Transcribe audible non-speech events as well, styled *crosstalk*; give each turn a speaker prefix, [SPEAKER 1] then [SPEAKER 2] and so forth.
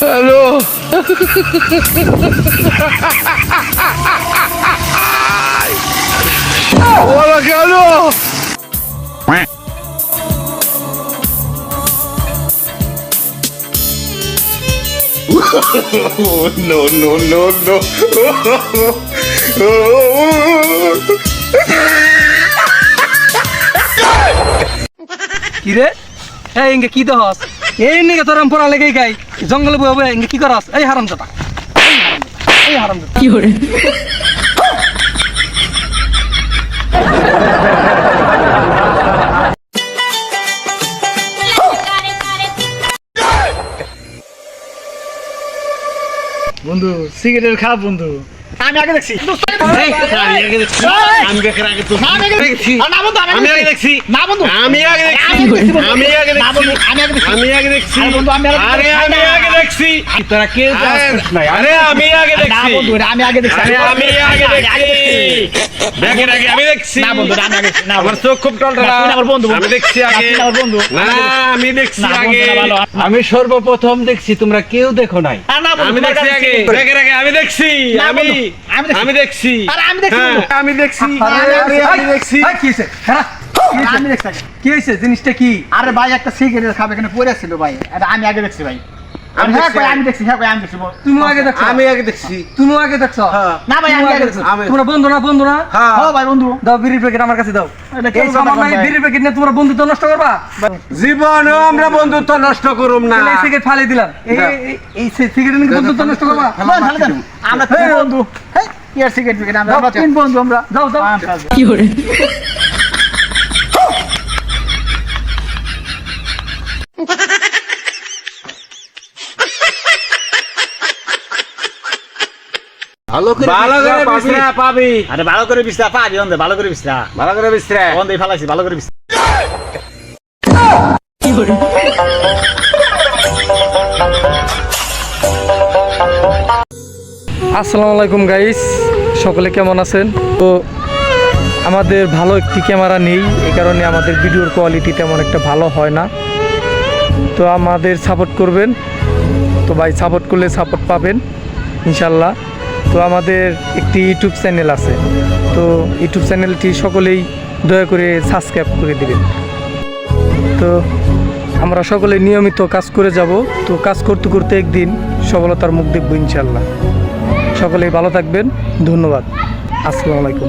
[SPEAKER 1] Hello. ওরা *laughs*
[SPEAKER 2] no, no, no, no.
[SPEAKER 3] কি রে এই ইঙ্গে কি দহস এই নিকে তোর পড়া লেগে গাই। জঙ্গলে বয়ে বয়ে ইঙ্গে কি করস? এই হারাম জাতা এই হারাম জাতা
[SPEAKER 4] কি hore
[SPEAKER 3] বন্ধু সিগারেট খা বন্ধু আমি আগে দেখছি।
[SPEAKER 2] আমি আগে দেখছি।
[SPEAKER 3] আমি আগে দেখছি। না বন্ধু
[SPEAKER 2] আমি আগে দেখছি।
[SPEAKER 3] না বন্ধু
[SPEAKER 2] আমি আগে দেখছি। আমি আগে দেখছি।
[SPEAKER 3] আমি আগে দেখছি।
[SPEAKER 2] আগে
[SPEAKER 3] আরে আমি আগে দেখছি।
[SPEAKER 2] আমি আগে দেখছি।
[SPEAKER 3] তোরা কেউ
[SPEAKER 2] আরে আরে আমি আগে দেখছি।
[SPEAKER 3] আমি আগে দেখছি।
[SPEAKER 2] আমি আগে দেখছি। আমি দেখছি।
[SPEAKER 3] না বন্ধু আমি আগে না
[SPEAKER 2] আমার চোখ খুব টলটলা।
[SPEAKER 3] না, তুই আমার বন্ধু, বন্ধু।
[SPEAKER 2] আমি দেখছি আগে।
[SPEAKER 3] বন্ধু।
[SPEAKER 2] না আমি দেখছি। আগে।
[SPEAKER 1] আমি সর্বপ্রথম দেখছি তোমরা কেউ দেখো নাই।
[SPEAKER 2] আমি দেখছি আগে। আমি দেখছি। আমি
[SPEAKER 3] আমি দেখছি।
[SPEAKER 2] আমি দেখছি।
[SPEAKER 3] আমি দেখছি,
[SPEAKER 2] হ্যাঁ, আমি দেখছি। আমি দেখছি।
[SPEAKER 3] কি হয়েছে? জিনিসটা কি?
[SPEAKER 5] আরে ভাই একটা সিগারেট খাবে এখানে পড়ে ছিল ভাই। এটা আমি আগে দেখছি ভাই।
[SPEAKER 2] আমি
[SPEAKER 5] হ্যাঁ
[SPEAKER 2] দেখছি।
[SPEAKER 5] হ্যাঁ কই আমি দেখছি।
[SPEAKER 3] তুমি আগে দেখছ?
[SPEAKER 2] আমি আগে দেখছি।
[SPEAKER 3] তুমি আগে দেখছ?
[SPEAKER 5] না ভাই আমি আগে দেখছি।
[SPEAKER 3] তোমরা বন্ধু না বন্ধু না?
[SPEAKER 2] হ্যাঁ।
[SPEAKER 5] ভাই বন্ধু।
[SPEAKER 3] দাও বিড়ির প্যাকেট আমার কাছে দাও। এই সামান্য
[SPEAKER 5] কন
[SPEAKER 3] এই
[SPEAKER 5] ভাই?
[SPEAKER 3] বিড়ির প্যাকেট নিয়ে তোমরা বন্ধুত্ব নষ্ট করবা?
[SPEAKER 2] জীবনেও আমরা বন্ধুত্ব নষ্ট করুম না।
[SPEAKER 3] এই সিগারেট দিলাম। এই এই- এই সিগারেট নিয়ে বন্ধুত্ব নষ্ট করবা?
[SPEAKER 5] বল, ভালো দেন। আমরা তিন বন্ধু। আর সিগারেট আমরা তিন বন্ধু আমরা।
[SPEAKER 3] দাও দাও।
[SPEAKER 4] কি hore
[SPEAKER 1] ভালো করে
[SPEAKER 2] ভালো করে বিশ্রাম পাবি।
[SPEAKER 5] আরে ভালো করে বিছরা পাবি অন্ধে ভালো করে বিছরা
[SPEAKER 2] ভালো করে বিশ্রাম।
[SPEAKER 5] অন্ধে ফালাইছি ভালো করে বিছরা
[SPEAKER 4] কি hore
[SPEAKER 3] আসসালামু আলাইকুম গাইস সকলে কেমন আছেন? তো আমাদের ভালো একটি ক্যামেরা নেই এই কারণে আমাদের ভিডিওর কোয়ালিটি তেমন একটা ভালো হয় না। তো আমাদের সাপোর্ট করবেন। তো ভাই সাপোর্ট করলে সাপোর্ট পাবেন ইনশাল্লাহ। তো আমাদের একটি ইউটিউব চ্যানেল আছে। তো ইউটিউব চ্যানেলটি সকলেই দয়া করে সাবস্ক্রাইব করে দিবেন। তো আমরা সকলে নিয়মিত কাজ করে যাব। তো কাজ করতে করতে একদিন সফলতার মুখ দেখব ইনশাল্লাহ সকলেই ভালো থাকবেন। ধন্যবাদ। আসসালামু আলাইকুম।